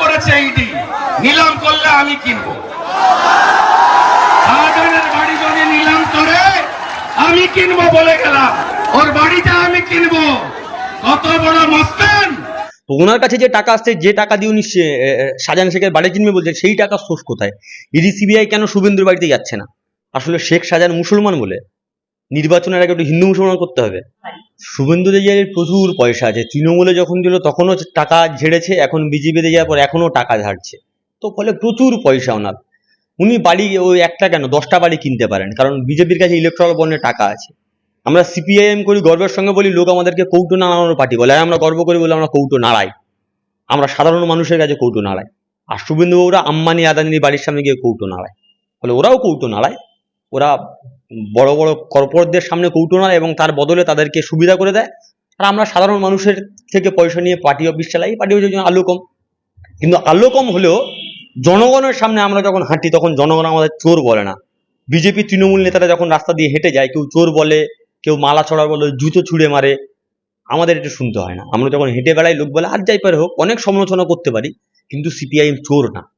করেছে ইডি নিলাম করলে আমি কিনবো। বাড়ি যদি নিলাম করে, আমি কিনবো বলে গেলাম। ওর বাড়িটা আমি কিনবো। কত বড় মস্তান। ওনার কাছে যে টাকা আসছে, যে টাকা দিয়ে উনি শাহজাহান শেখের বাড়ি কিনবে বলছেন সেই টাকা সোর্স কোথায়? ইডি, সিবিআই কেন শুভেন্দুর বাড়িতে যাচ্ছে না? আসলে শেখ শাহজাহান মুসলমান বলে। নির্বাচনের আগে একটু হিন্দু মুসলমান করতে হবে। শুভেন্দু অধিকারীর প্রচুর পয়সা আছে তৃণমূলে যখন ছিল তখনও টাকা ঝেড়েছে এখন বিজেপিতে যাওয়ার পর এখনও টাকা ঝাড়ছে। তো ফলে প্রচুর পয়সা ওনার। উনি বাড়ি ওই একটা কেন দশটা বাড়ি কিনতে পারেন কারণ বিজেপির কাছে ইলেকট্রাল বন্ডে টাকা আছে। আমরা সিপিআইএম করি গর্বের সঙ্গে বলি লোক আমাদেরকে কৌটো নাড়ানোর পার্টি বলে আর আমরা গর্ব করি বলে আমরা কৌটো নাড়াই। আমরা সাধারণ মানুষের কাছে কৌটো নাড়াই। আর শুভেন্দুবাবুরা আম্বানি আদানির বাড়ির সামনে গিয়ে কৌটো নাড়ায়। ফলে ওরাও কৌটো নাড়ায়। ওরা বড় বড় কর্পোরেটদের সামনে কৌটো নাড়ায় এবং তার বদলে তাদেরকে সুবিধা করে দেয়। আর আমরা সাধারণ মানুষের থেকে পয়সা নিয়ে পার্টি অফিস চালাই পার্টি অফিসের জন্য আলু কম। কিন্তু আলু কম হলেও জনগণের সামনে আমরা যখন হাঁটি, তখন জনগণ আমাদের চোর বলে না। বিজেপি তৃণমূল নেতারা যখন রাস্তা দিয়ে হেঁটে যায়, কেউ চোর বলে, কেউ মালা ছড়া বলে, জুতো ছুঁড়ে মারে, আমাদের এটা শুনতে হয় না। আমরা যখন হেঁটে বেড়াই, লোক বলে, আর যাই পারে হোক, অনেক সমালোচনা করতে পারি। কিন্তু সিপিআইএম চোর না।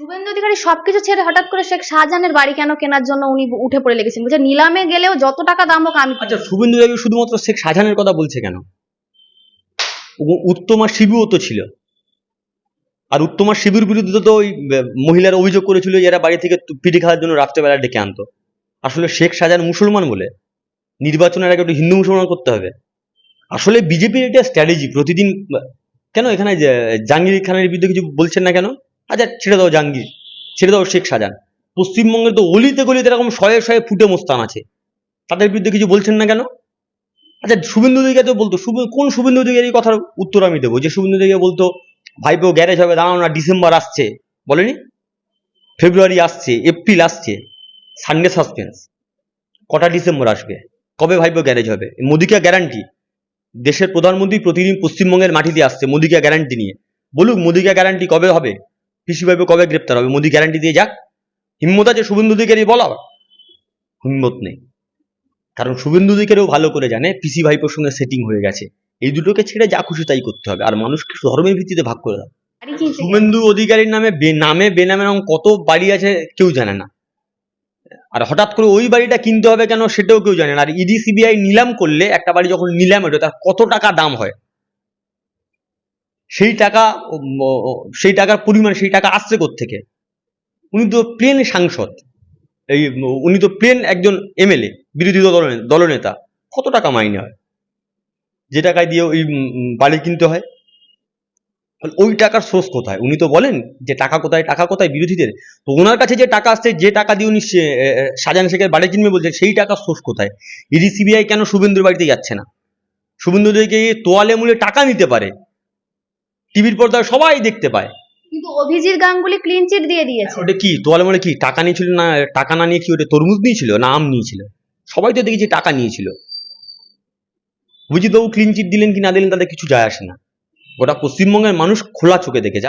শুভেন্দু অধিকারী সবকিছু ছেড়ে হঠাৎ করে শেখ শাহজাহানের বাড়ি কেন কেনার জন্য উনি উঠে পড়ে লেগেছেন? বলছে, নিলামে গেলেও যত টাকা দাম হোক আমি আচ্ছা শুভেন্দু দেবী শুধুমাত্র শেখ শাহজাহানের কথা বলছে কেন? উত্তমা শিবুও তো ছিল। আর উত্তমা শিবুর বিরুদ্ধে তো ওই মহিলারা অভিযোগ করেছিল যে এরা বাড়ি থেকে পিঠে খাওয়ার জন্য রাত্রেবেলা ডেকে আনতো। আসলে শেখ শাহজাহান মুসলমান বলে নির্বাচনের আগে একটু হিন্দু মুসলমান করতে হবে। আসলে বিজেপির এটা স্ট্র্যাটেজি প্রতিদিন কেন এখানে জাহাঙ্গীর খানের বিরুদ্ধে কিছু বলছেন না কেন? আচ্ছা ছেড়ে দাও জাহাঙ্গীর। ছেড়ে দাও শেখ শাহজাহান। পশ্চিমবঙ্গের তো অলিতে গলিতে এরকম শয়ে শয়ে ফুটে মোস্তান আছে। তাদের বিরুদ্ধে কিছু বলছেন না কেন? আচ্ছা শুভেন্দু তো বলতো কোন শুভেন্দু অধিকারী কথার উত্তর আমি দেবো? যে শুভেন্দু অধিকারী বলতো, ভাইপো গ্যারেজ হবে দাঁড়ানো না, ডিসেম্বর আসছে। বলেনি? ফেব্রুয়ারি আসছে, এপ্রিল আসছে। Sunday suspense. কটা ডিসেম্বর আসবে? কবে ভাইপো গ্যারেজ হবে? মোদিকা গ্যারান্টি। দেশের প্রধানমন্ত্রী প্রতিদিন পশ্চিমবঙ্গের মাটিতে আসছে, মোদিকা গ্যারান্টি নিয়ে। বলুক, মোদিকা গ্যারান্টি কবে হবে? পিসি ভাইপো কবে গ্রেপ্তার হবে? মোদি গ্যারান্টি দিয়ে যাক। হিম্মত আছে শুভেন্দু অধিকারী বলার? হিম্মত নেই। কারণ শুভেন্দু অধিকারীও ভালো করে জানে পিসি ভাইপোর সঙ্গে সেটিং হয়ে গেছে। এই দুটোকে ছেড়ে যা খুশি তাই করতে হবে। আর মানুষকে ধর্মের ভিত্তিতে ভাগ করে দাও। বাড়ি শুভেন্দু অধিকারীর নামে নামে বেনামে এরকম কত বাড়ি আছে কেউ জানে না। আর হঠাৎ করে ওই বাড়িটা কিনতে হবে কেন সেটাও কেউ জানে না। আর ইডি সিবিআই নিলাম করলে একটা বাড়ি যখন নিলাম এটা তার কত টাকা দাম হয়? সেই টাকা সেই টাকার পরিমাণ সেই টাকা আসছে থেকে উনি তো প্লেন সাংসদ। এই উনি তো প্লেন একজন এমএলএ বিরোধী দল দলনেতা কত টাকা মাইনে হয়? যে টাকায় দিয়ে ওই বাড়ি কিনতে হয়। ওই টাকার সোর্স কোথায়? উনি তো বলেন যে টাকা কোথায় টাকা কোথায় বিরোধীদের। তো ওনার কাছে যে টাকা আসছে যে টাকা দিয়ে উনি সে- এ, এ, শেখের বাড়ি কিনবে বলছেন সেই টাকার সোর্স কোথায়? ইডি সিবিআই কেন শুভেন্দুর বাড়িতে যাচ্ছে না? শুভেন্দু থেকে তোয়ালে মূলে টাকা নিতে পারে। টিভির পর্দায় সবাই দেখতে পায়। কিন্তু অভিজিৎ গাঙ্গুলি ক্লিন চিট দিয়ে দিয়েছে। ওটা কি? তোয়ালে মানে কি? টাকা নিয়েছিল না টাকা না নিয়ে কি ওটা তরমুজ নিয়েছিল না আম নিয়েছিল? সবাই তো দেখেছি টাকা নিয়েছিল। অভিজিৎ বাবু ক্লিন চিট দিলেন কি না দিলেন তাদের কিছু যায় আসে না। গোটা পশ্চিমবঙ্গের মানুষ খোলা চোখে দেখেছে